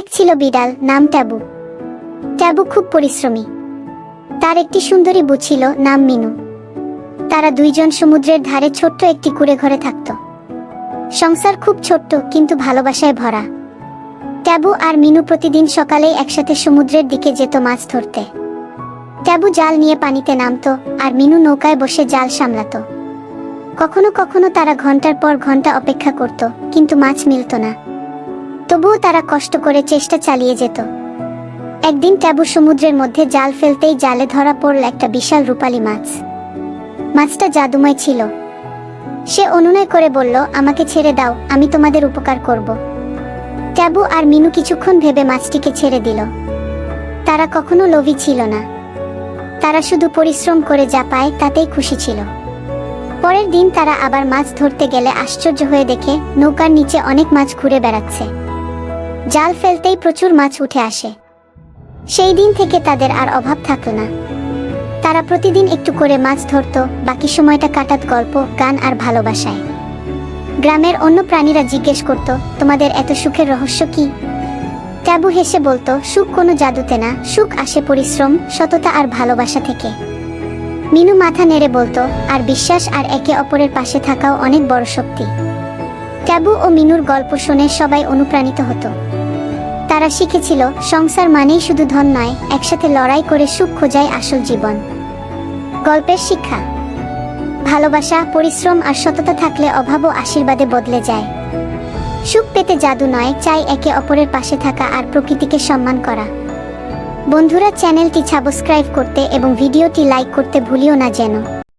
এক ছিল বিড়াল, নাম ট্যাবু। ট্যাবু খুব পরিশ্রমী। তার একটি সুন্দরী বউ ছিল, নাম মিনু। তারা দুইজন সমুদ্রের ধারে ছোট্ট একটি কুড়ে ঘরে থাকত। সংসার খুব ছোট্ট, কিন্তু ভালোবাসায় ভরা। ট্যাবু আর মিনু প্রতিদিন সকালে একসাথে সমুদ্রের দিকে যেত মাছ ধরতে। ট্যাবু জাল নিয়ে পানিতে নামতো আর মিনু নৌকায় বসে জাল সামলাতো। কখনো কখনো তারা ঘণ্টার পর ঘণ্টা অপেক্ষা করত, কিন্তু মাছ মিলত না। তবুও তারা কষ্ট করে চেষ্টা চালিয়ে যেত। একদিন ট্যাবু সমুদ্রের মধ্যে জাল ফেলতেই জালে ধরা পড়ল একটা বিশাল রূপালী মাছ। মাছটা জাদুময় ছিল। সে অনুনয় করে বলল, আমাকে ছেড়ে দাও, আমি তোমাদের উপকার করব। ট্যাবু আর মিনু কিছুক্ষণ ভেবে মাছটিকে ছেড়ে দিল। তারা কখনো লোভী ছিল না। তারা শুধু পরিশ্রম করে যা পায়, তাতেই খুশি ছিল। পরের দিন তারা আবার মাছ ধরতে গেলে আশ্চর্য হয়ে দেখে, নৌকার নিচে অনেক মাছ ঘুরে বেড়াচ্ছে। জাল ফেলতেই প্রচুর মাছ উঠে আসে। সেই দিন থেকে তাদের আর অভাব থাকল না। তারা প্রতিদিন একটু করে মাছ ধরতো, বাকি সময়টা কাটাত গল্প, গান আর ভালোবাসায়। গ্রামের অন্য প্রাণীরা জিজ্ঞেস করত, তোমাদের এত সুখের রহস্য কি? ট্যাবু হেসে বলতো, সুখ কোনো জাদুতে না, সুখ আসে পরিশ্রম, সততা আর ভালোবাসা থেকে। মিনু মাথা নেড়ে বলতো, আর বিশ্বাস আর একে অপরের পাশে থাকাও অনেক বড় শক্তি। ট্যাবু ও মিনুর গল্প শুনে সবাই অনুপ্রাণিত হতো। তারা শিখেছিল, সংসার মানেই শুধু ধন নয়, একসাথে লড়াই করে সুখ খোঁজায় আসল জীবন। গল্পের শিক্ষা। ভালোবাসা, পরিশ্রম আর সততা থাকলে অভাব ও আশীর্বাদে বদলে যায়। সুখ পেতে জাদু নয়, চাই একে অপরের পাশে থাকা আর প্রকৃতিকে সম্মান করা। বন্ধুরা, চ্যানেলটি সাবস্ক্রাইব করতে এবং ভিডিওটি লাইক করতে ভুলিও না যেন।